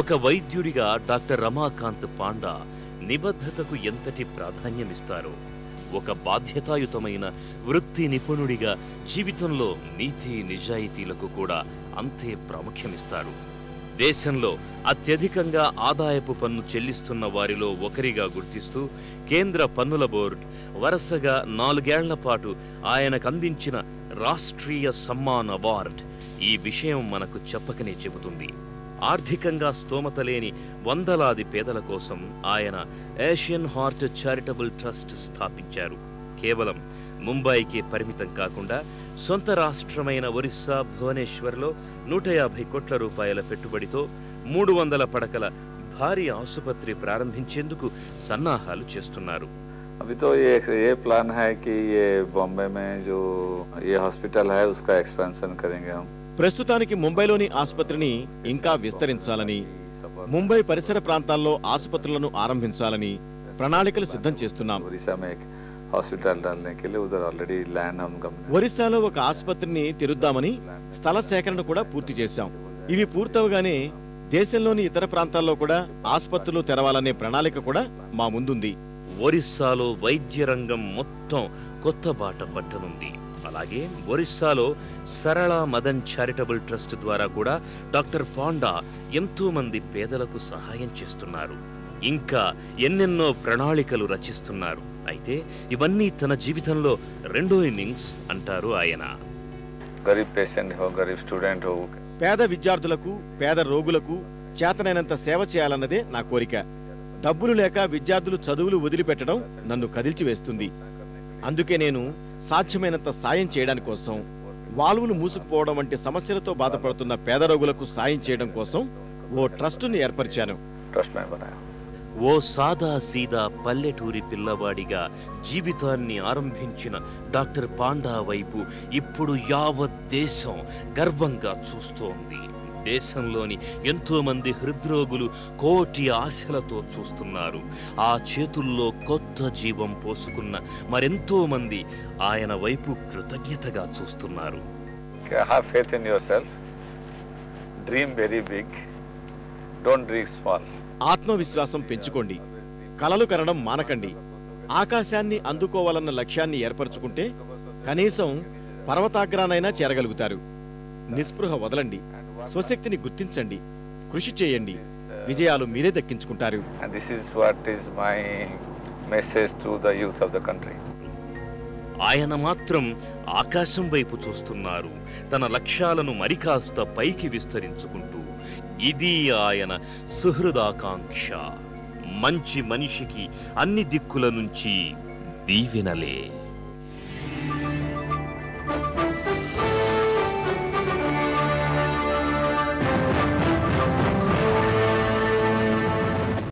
ఒక వైద్యుడిగా డాక్టర్ రమాకాంత్ పాండా నిబద్ధతకు ఎంతటి ప్రాధాన్యమిస్తారో ఒక బాధ్యతాయుతమైన వృత్తి నిపుణుడిగా జీవితంలో నీతి నిజాయితీలకు కూడా అంతే ప్రాముఖ్యమిస్తారు. దేశంలో అత్యధికంగా ఆదాయపు పన్ను చెల్లిస్తున్న వారిలో ఒకరిగా గుర్తిస్తూ కేంద్ర పన్నుల బోర్డు వరుసగా నాలుగేళ్ళ పాటు ఆయనకు అందించిన రాష్ట్రీయ సమ్మాన్ అవార్డ్ ఈ విషయం మనకు చెప్పకనే చెబుతుంది. ఆర్థికంగా స్తోమత లేని వందలాది పేదల కోసం ఆయన ఏషియన్ హార్ట్ చారిటబుల్ ట్రస్ట్ స్థాపించారు కేవలం ముంబైకి పరిమితం కాకుండా సొంత రాష్ట్రమైన ఒరిస్సా భువనేశ్వర్లో నూట యాభై కోట్ల రూపాయల పెట్టుబడితో మూడు వందల పడకల భారీ ఆసుపత్రి ప్రారంభించేందుకు సన్నాహాలు చేస్తున్నారు अभी तो ये ये प्लान है कि ये बॉम्बे में जो ये हॉस्पिटल है उसका एक्सपेंशन करेंगे हम ప్రస్తుతానికి ముంబైలోని ఆసుపత్రిని ఇంకా విస్తరించాలని ముంబై పరిసర ప్రాంతాల్లో ఆసుపత్రులను ఆరంభించాలని ప్రణాళికలు సిద్ధం చేస్తున్నాం. ఒరిస్సాలో ఒక ఆసుపత్రిని తెరుద్దామని స్థల సేకరణ కూడా పూర్తి చేశాం. ఇవి పూర్తవగానే దేశంలోని ఇతర ప్రాంతాల్లో కూడా ఆసుపత్రులు తెరవాలనే ప్రణాళిక కూడా మా ముందుంది. ఒరిస్సాలో వైద్య రంగం మొత్తం కొత్త బాట పట్టనుంది. అలాగే ఒరిస్సాలో సరళ మదన్ చారిటబుల్ ట్రస్ట్ ద్వారా కూడా డాక్టర్ పాండా ఎంతో మంది పేదలకు సహాయం చేస్తున్నారు. ఇంకా ఎన్నెన్నో ప్రణాళికలు రచిస్తున్నారు. అయితే ఇవన్నీ తన జీవితంలో రెండో ఇన్నింగ్స్ అంటారు ఆయన. గరీబ్ పేషెంట్ హో గరీబ్ స్టూడెంట్ హో. పేద విద్యార్థులకు పేద రోగులకు చేతనైనంత సేవ చేయాలన్నదే నా కోరిక. డబ్బులు లేక విద్యార్థులు చదువులు వదిలిపెట్టడం నన్ను కదిల్చివేస్తుంది. అందుకే నేను సాధ్యమైనంత సాయం చేయడాని కోసం వాల్వులు మూసుకుపోవడం వంటి సమస్యలతో బాధపడుతున్న పేద రోగులకు సాయం చేయడం కోసం ఓ ట్రస్టుని ఏర్పరిచాను. ఓ సాదా సీదా పల్లెటూరి పిల్లవాడిగా జీవితాన్ని ఆరంభించిన డాక్టర్ పాండా వైపు ఇప్పుడు యావత్ దేశం గర్వంగా చూస్తోంది. దేశంలోని ఎంతో మంది హృద్రోగులు కోటి ఆశలతో చూస్తున్నారు. ఆ చేతుల్లో కొత్త జీవం పోసుకున్న మరెంతో మంది ఆయన వైపు కృతజ్ఞతగా చూస్తున్నారు. ఆత్మవిశ్వాసం పెంచుకోండి. కలలు కనడం మానకండి. ఆకాశాన్ని అందుకోవాలన్న లక్ష్యాన్ని ఏర్పరచుకుంటే కనీసం పర్వతాగ్రానైనా చేరగలుగుతారు. నిస్పృహ వదలండి. స్వశక్తిని గుర్తించండి కృషి చేయండి. విజయాలు మీరే దక్కించుకుంటారు. And this is what is my message to the youth of the country. ఆయన మాత్రం ఆకాశం వైపు చూస్తున్నారు. తన లక్ష్యాలను మరికాస్త పైకి విస్తరించుకుంటూ ఇది ఆయన సుహృదాకాంక్ష. మంచి మనిషికి అన్ని దిక్కుల నుంచి దీవెనలే.